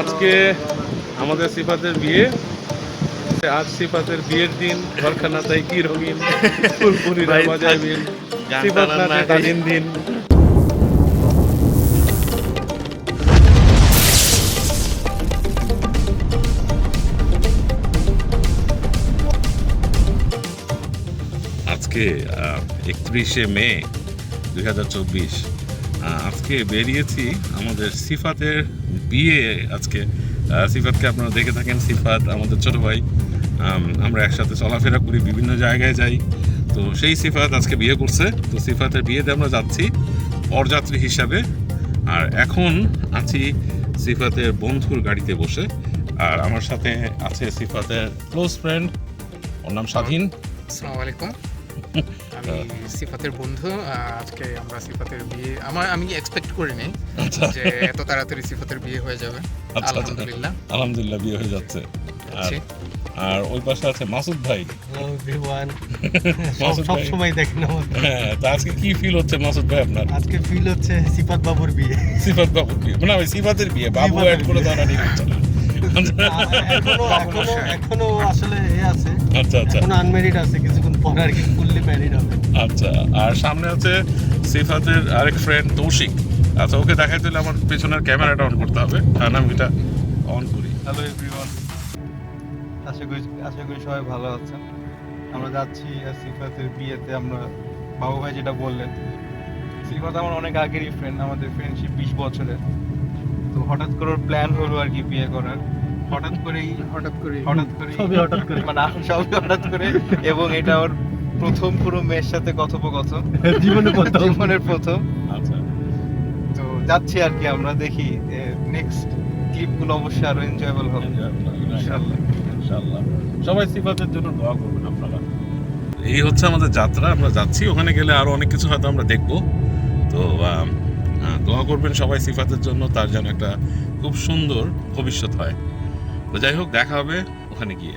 আজকে আমাদের সিফাতের বিয়ে। আজ সিফাতের বিয়ের দিন ঘরখানা তাই কি রঙিন ভাই, বাজাইবেন সিফাত দিন। আজকে একত্রিশে মে দুই হাজার চব্বিশ। আজকে বেরিয়েছি আমাদের সিফাতের বিয়ে আজকে। সিফাতকে আপনারা দেখে থাকেন, সিফাত আমাদের ছোট ভাই। আমরা একসাথে চলাফেরা করি, বিভিন্ন জায়গায় যাই। তো সেই সিফাত আজকে বিয়ে করছে। তো সিফাতের বিয়েতে আমরা যাচ্ছি পরযাত্রী হিসাবে। আর এখন আছি সিফাতের বন্ধুর গাড়িতে বসে। আর আমার সাথে আছে সিফাতের ক্লোজ ফ্রেন্ড ওর নাম স্বাধীন। আসসালামু আলাইকুম। আমি সিফাতের বন্ধু আজকে আমরা সিফাতের বিয়ে আমার আমি এক্সপেক্ট করিনি আচ্ছা। যে এত তাড়াতাড়ি সিফাতের বিয়ে হয়ে যাবে। আচ্ছা। আলহামদুলিল্লাহ। আলহামদুলিল্লাহ বিয়ে হয়ে যাচ্ছে। আর আর ওই পাশে আছে মাসুদ ভাই। সব সময় দেখেন হ্যাঁ তা আজকে কি ফিল হচ্ছে মাসুদ ভাই আপনার? আজকে ফিল হচ্ছে সিফাত বাবুর বিয়ে। সিফাত বাবুর বিয়ে। না ভাই সিফাতের বিয়ে বাবু অ্যাড করে হচ্ছে না। এখনও এখনও এখনও আসলে এ আছে। আচ্ছা আচ্ছা। এখনও আনমেরিড আছে কিছুক্ষণ পর আর কি ফুললি ম্যারিড হবে। আচ্ছা আর সামনে আছে সিফাতের আরেক ফ্রেন্ড তৌশিক। আচ্ছা ওকে দেখাইতে হলে আমার পেছনের ক্যামেরাটা অন করতে হবে। আর আমি এটা অন করি। হ্যালো এভরিওয়ান আশা করি আশা করি সবাই ভালো আছেন। আমরা যাচ্ছি সিফাতের বিয়েতে আমরা বাবু ভাই যেটা বললেন সিফাত আমার অনেক আগেরই ফ্রেন্ড আমাদের ফ্রেন্ডশিপ বিশ বছরের। তো হঠাৎ করে প্ল্যান হলো আর কি বিয়ে করার। হঠাৎ করেই হঠাৎ করে হঠাৎ করে সবই হঠাৎ করে। মানে সবই হঠাৎ করে এবং এটা ওর প্রথম পুরো মেয়ের সাথে কথোপকথন। জীবনে প্রথম। জীবনের প্রথম। আচ্ছা। তো যাচ্ছি আর কি আমরা দেখি নেক্সট ক্লিপগুলো অবশ্যই আরও এনজয়েবল হবে। ইনশাআল্লাহ ইনশাআল্লাহ সবাই সিফাতের জন্য দোয়া করবেন আপনারা। এই হচ্ছে আমাদের যাত্রা আমরা যাচ্ছি। ওখানে গেলে আরও অনেক কিছু হয়তো আমরা দেখব। তো দোয়া করবেন সবাই সিফাতের জন্য তার যেন একটা খুব সুন্দর ভবিষ্যৎ হয়। তো যাই হোক দেখা হবে ওখানে গিয়ে।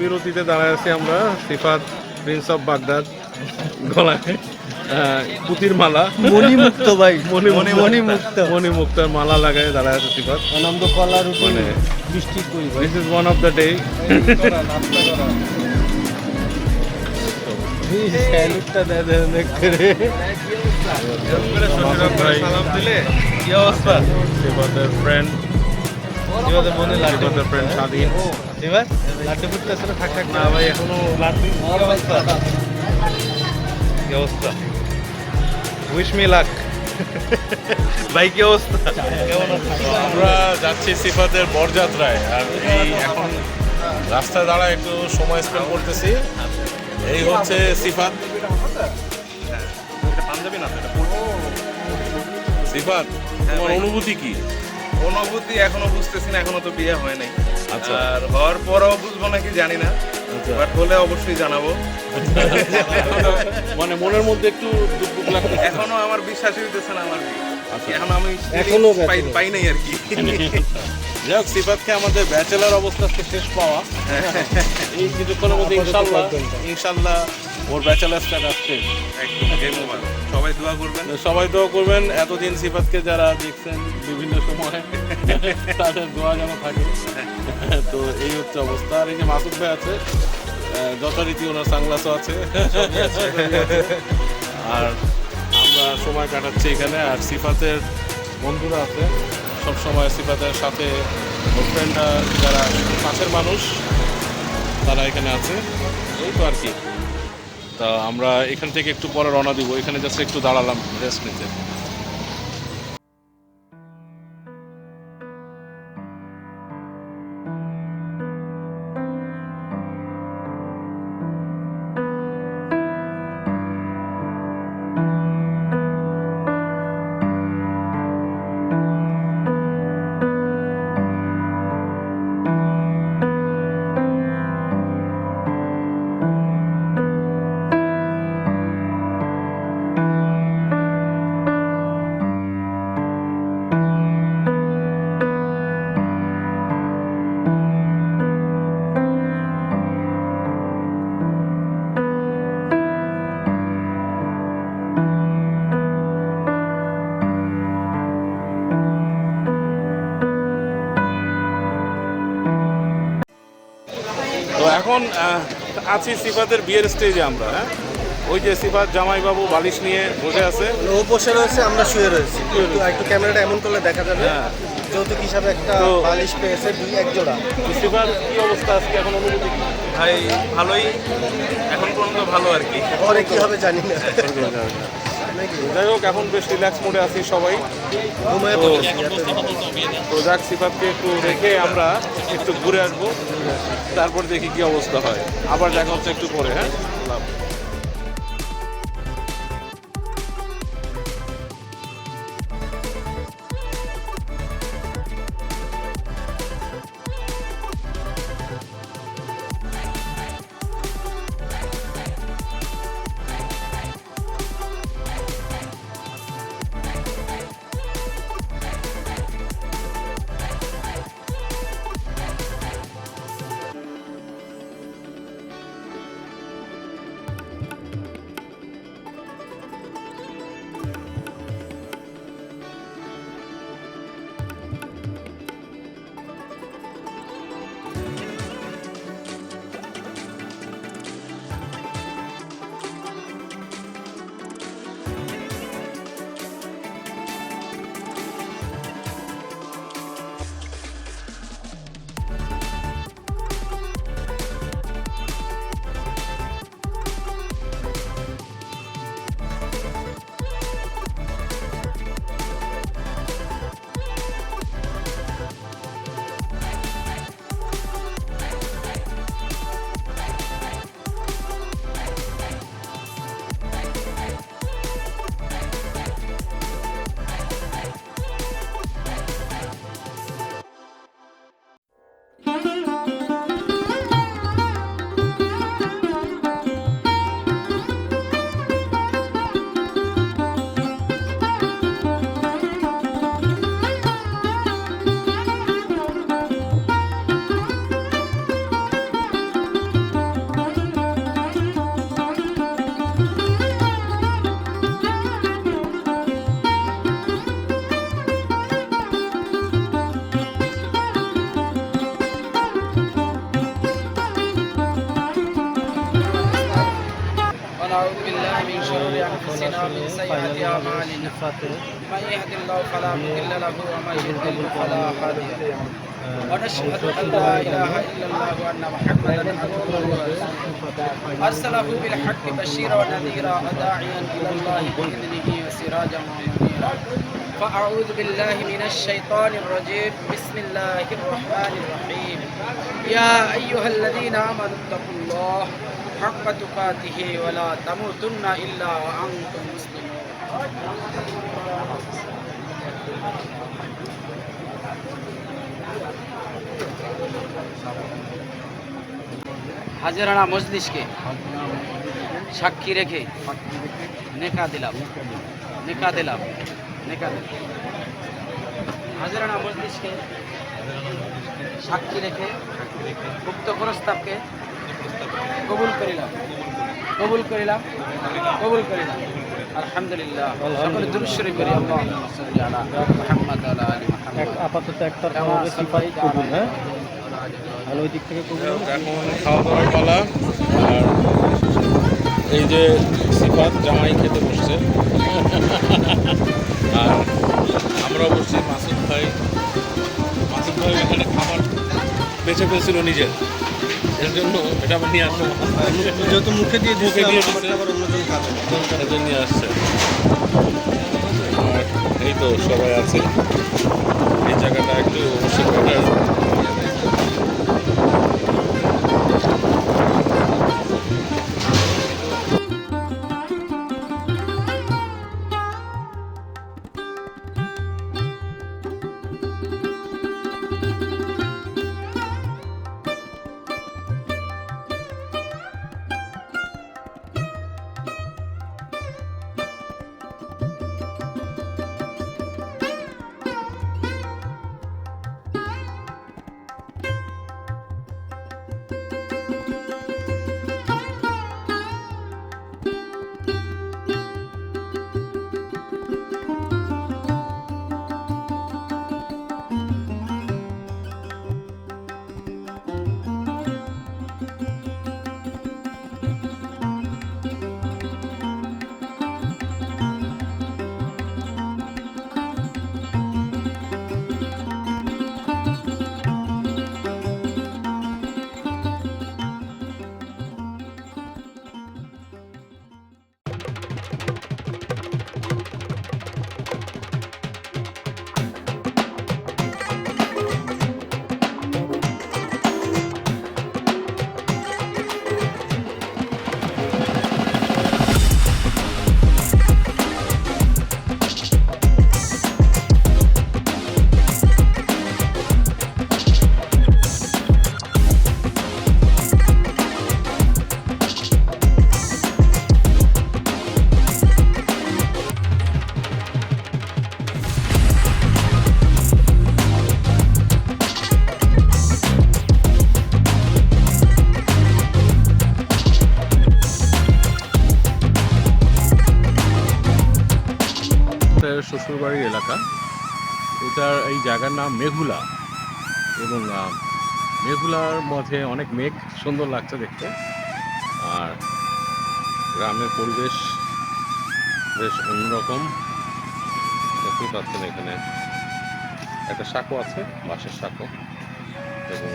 বিরতিতে দাঁড়ায় আছি আমরা সিফাত প্রিন্স অফ বাগদাদ গলায় পুতির মালা। মণিমুক্ত ভাই। মণি মণি মণিমুক্ত মণিমুক্তার মালা লাগায় দাঁড়ায় আছে সিফাত। আনন্দ কলা রুটি মানে বৃষ্টি কই ভাই। This is one of the day স্যালুটটা দেয় দেয় দেখ করে। সালাম দিলে? কি অবস্থা? সিফাতের ফ্রেন্ড এবার মনে লাগবে সিফাতের ফ্রেন্ড স্বাধীন। এবার লাড্ডু ফুটতে আসলে থাক থাক। না ভাই এখনও লাড্ডু কি অবস্থা? কি অবস্থা? উইশ মি লাক ভাই কি অবস্থা? কেমন আমরা যাচ্ছি সিফাতের বরযাত্রায়। আর এই এখন রাস্তায় দাঁড়ায় একটু সময় স্পেন্ড করতেছি। এই হচ্ছে সিফাত। পাঞ্জাবি না তো এটা সিফাত তোমার অনুভূতি কি? অনুভূতি এখনও বুঝতেছি না এখনও তো বিয়ে হয় নাই আচ্ছা। আর হওয়ার পরও বুঝব নাকি জানি না আচ্ছা। বাট হলে অবশ্যই জানাব মানে মনের মধ্যে একটু দুঃখ এখনও আমার বিশ্বাসই হইতেছে না আমার। আচ্ছা। এখন আমি এখনও পাই পাই নাই আর কি যাই হোক সিফাতকে আমাদের ব্যাচেলার অবস্থা শেষ পাওয়া এই কিছুক্ষণের মধ্যে ইনশাল্লাহ ইনশাল্লাহ ওর ব্যাচেলার game over। সবাই দোয়া করবেন। সবাই দোয়া করবেন এতদিন সিফাতকে যারা দেখছেন বিভিন্ন সময় তাদের দোয়া যেন থাকে। তো এই হচ্ছে অবস্থা। আর এই যে মাসুদ ভাই আছে যথারীতি ওনার সাংলাসও আছে। আর আমরা সময় কাটাচ্ছি এখানে। আর সিফাতের বন্ধুরা আছে। সব সময় সিফাতের সাথে ফ্রেন্ডরা যারা কাছের মানুষ তারা এখানে আছে। এই তো আর কি। তা আমরা এখান থেকে একটু পরে রওনা দিব। এখানে জাস্ট একটু দাঁড়ালাম রেস্ট নিতে। এখন আছি সিফাতের বিয়ের স্টেজে আমরা হ্যাঁ? ওই যে সিফাত জামাইবাবু বালিশ নিয়ে বসে আছে। ও বসে রয়েছে আমরা শুয়ে রয়েছি। একটু একটু ক্যামেরাটা এমন করলে দেখা যাবে হ্যাঁ। যৌতুক হিসাবে একটা বালিশ পেয়েছে দুই এক জোড়া। সিফাত কি অবস্থা আজকে এখন অনুভূতি? ভাই ভালোই। এখন পর্যন্ত ভালো আর কি। পরে কি হবে জানি না। যাই হোক এখন বেশ রিল্যাক্স মোডে আছি সবাই। তো-। তো যাক সিফাতকে একটু রেখে আমরা একটু ঘুরে আসব। তারপর দেখি কি অবস্থা হয়। আবার দেখা হচ্ছে একটু পরে হ্যাঁ? من يهد الله فلا مضل له ومن يضلل فلا هادي له. ونشهد أن لا إله إلا الله وأن محمدا عبده ورسوله. أرسله بالحق بشيرا ونذيرا وداعيا إلى الله بإذنه وسراجا منيرا. فأعوذ بالله من الشيطان الرجيم. بسم الله الرحمن الرحيم. يا أيها الذين آمنوا اتقوا الله حق تقاته ولا تموتن إلا وأنتم مسلمون. হাজিরানা মজলিসকে সাক্ষী রেখে নেকা দিলাম। নেকা দিলাম। নেকা দিলাম। হাজিরানা মজলিসকে সাক্ষী রেখে উক্ত প্রস্তাবকে কবুল করিলাম। কবুল করিলাম কবুল করিলাম। আলহামদুলিল্লাহ। সকলে দুরুশ্বরী করি আল্লাহুম্মা সাল্লি আলা মুহাম্মাদ ওয়া আলা আলি মুহাম্মাদ। আপাতত একটা কবুল হ্যাঁ? ভালো দিক থেকে এখন খাওয়া দাওয়ার পালা আর এই যে সিফাত জামাই খেতে বসছে। আর আমরা বসছি মাসুদ ভাই। মাসুদ ভাই এখানে খাবার বেছে ফেলছিল নিজের এর জন্য এটা নিয়ে আসলো যেহেতু মুখে দিয়ে মুখে দিয়ে আবার অন্যজন খাবে। এর জন্য নিয়ে আসছে। এই তো সবাই আছে। এই জায়গাটা একটু অবশ্যই নাম মেঘুলা। এবং মেঘুলার মধ্যে অনেক মেঘ সুন্দর লাগছে দেখতে। আর গ্রামের পরিবেশ বেশ অন্যরকম। দেখতেই পাচ্ছেন এখানে একটা সাঁকো আছে, বাঁশের সাঁকো। এবং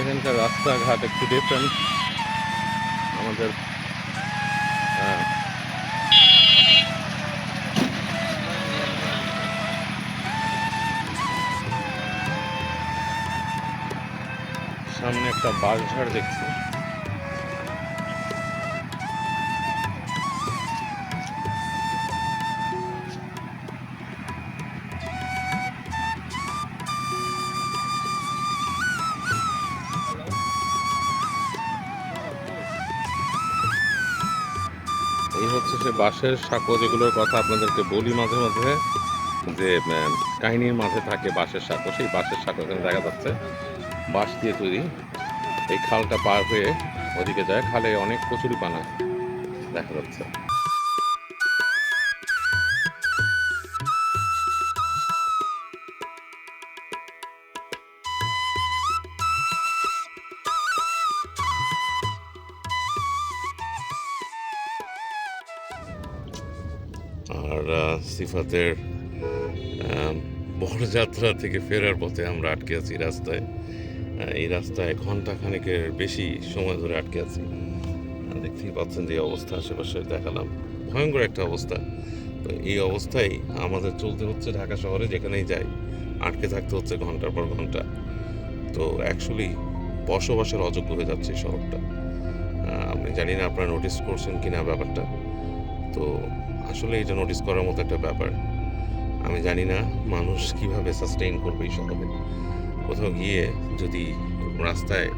এখানকার রাস্তাঘাট একটু ডিফারেন্ট আমাদের সামনে একটা বাঘ ঝাড় দেখছি। বাঁশের সাঁকো যেগুলোর কথা আপনাদেরকে বলি মাঝে মাঝে, যে কাহিনীর মাঝে থাকে বাঁশের সাঁকো, সেই বাঁশের সাঁকো এখানে দেখা যাচ্ছে। বাঁশ দিয়ে তৈরি। এই খালটা পার হয়ে ওদিকে যায়। খালে অনেক কচুরি পানা দেখা যাচ্ছে। সিফাতের আহ, বড়যাত্রা থেকে ফেরার পথে আমরা আটকে আছি রাস্তায়। এই রাস্তায় ঘণ্টা খানেকের বেশি সময় ধরে আটকে আছি। দেখতেই পাচ্ছেন যে অবস্থা আশেপাশে দেখালাম। ভয়ঙ্কর একটা অবস্থা। তো এই অবস্থায় আমাদের চলতে হচ্ছে ঢাকা শহরে যেখানেই যাই আটকে থাকতে হচ্ছে ঘণ্টার পর ঘণ্টা। তো অ্যাকচুয়ালি বসবাসের অযোগ্য হয়ে যাচ্ছে শহরটা। আপনি জানি না আপনারা নোটিস করছেন কিনা ব্যাপারটা। তো আসলে এটা নোটিস করার মতো একটা ব্যাপার। আমি জানি না মানুষ কীভাবে সাস্টেইন করবে এই শহরে কোথাও গিয়ে যদি রাস্তায়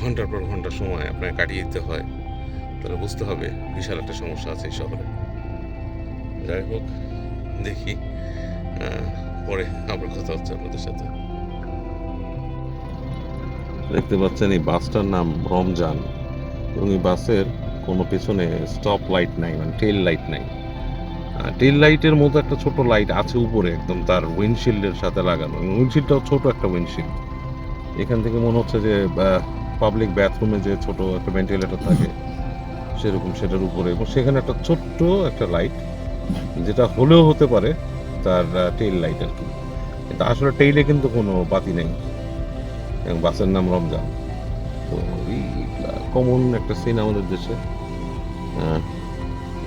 ঘণ্টার পর ঘণ্টা সময় আপনাকে কাটিয়ে দিতে হয়, তাহলে বুঝতে হবে বিশাল একটা সমস্যা আছে এই শহরে যাই হোক, দেখি পরে আবার কথা হচ্ছে আপনাদের সাথে। দেখতে পাচ্ছেন এই বাসটার নাম রমজান এবং এই বাসের কোনো পেছনে স্টপ লাইট নাই মানে টেল লাইট নাই। টেল লাইটের মতো একটা ছোট লাইট আছে উপরে, একদম তার উইন্ডশিল্ডের সাথে লাগানো। উইন্ডশিল্ডটাও ছোট একটা উইন্ডশিল্ড এখান থেকে মনে হচ্ছে যে পাবলিক বাথরুমে যে ছোট একটা ভেন্টিলেটর থাকে, সেরকম সেটার উপরে। এবং সেখানে একটা ছোট্ট একটা লাইট যেটা হলেও হতে পারে তার টেল লাইট আর কি। কিন্তু আসলে টেইলে কিন্তু কোনো বাতি নেই। এবং বাসের নাম রমজান। তো এই কমন একটা সিন আমাদের দেশে।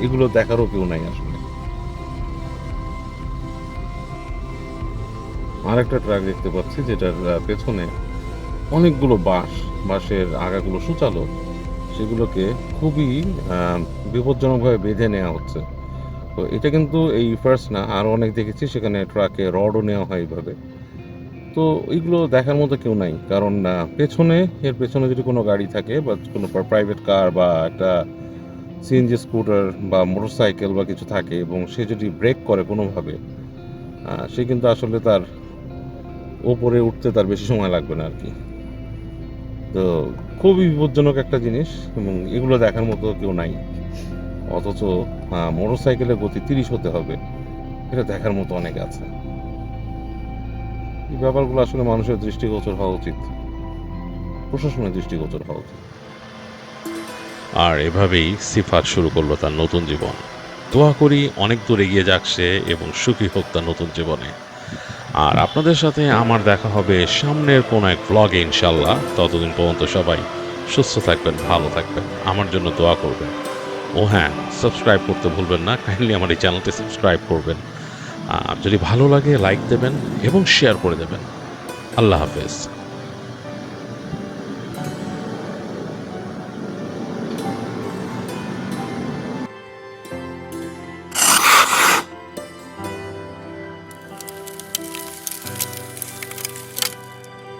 এগুলো দেখারও কেউ নাই আসলে। আর একটা ট্রাক দেখতে পাচ্ছি যেটার পেছনে অনেকগুলো বাঁশ, বাঁশের আগাগুলো সুচালো, সেগুলোকে খুবই বিপজ্জনকভাবে বেঁধে নেওয়া হচ্ছে। তো এটা কিন্তু এই ফার্স্ট না আরও অনেক দেখেছি সেখানে ট্রাকে রডও নেওয়া হয় এইভাবে। তো এইগুলো দেখার মতো কেউ নাই, কারণ পেছনে, এর পেছনে যদি কোনো গাড়ি থাকে বা কোনো প্রাইভেট কার বা একটা সিএনজি স্কুটার বা মোটরসাইকেল বা কিছু থাকে এবং সে যদি ব্রেক করে কোনোভাবে সে কিন্তু আসলে তার ওপরে উঠতে তার বেশি সময় লাগবে না আর কি। তো খুবই বিপজ্জনক একটা জিনিস এবং এগুলো দেখার মতো কেউ নাই। অথচ মোটর সাইকেলের গতি তিরিশ হতে হবে, এটা দেখার মতো অনেক আছে। এই ব্যাপারগুলো আসলে মানুষের দৃষ্টিগোচর হওয়া উচিত। প্রশাসনের দৃষ্টিগোচর হওয়া উচিত। আর এভাবেই সিফাত শুরু করল তার নতুন জীবন। দোয়া করি অনেক দূর এগিয়ে যাক সে এবং সুখী হোক তার নতুন জীবনে। আর আপনাদের সাথে আমার দেখা হবে সামনের কোনো এক ব্লগে ইনশাল্লাহ ততদিন পর্যন্ত সবাই সুস্থ থাকবেন, ভালো থাকবেন। আমার জন্য দোয়া করবেন। ও হ্যাঁ সাবস্ক্রাইব করতে ভুলবেন না। কাইন্ডলি আমার এই চ্যানেলটি সাবস্ক্রাইব করবেন। আর যদি ভালো লাগে লাইক দেবেন এবং শেয়ার করে দেবেন। আল্লাহ হাফেজ।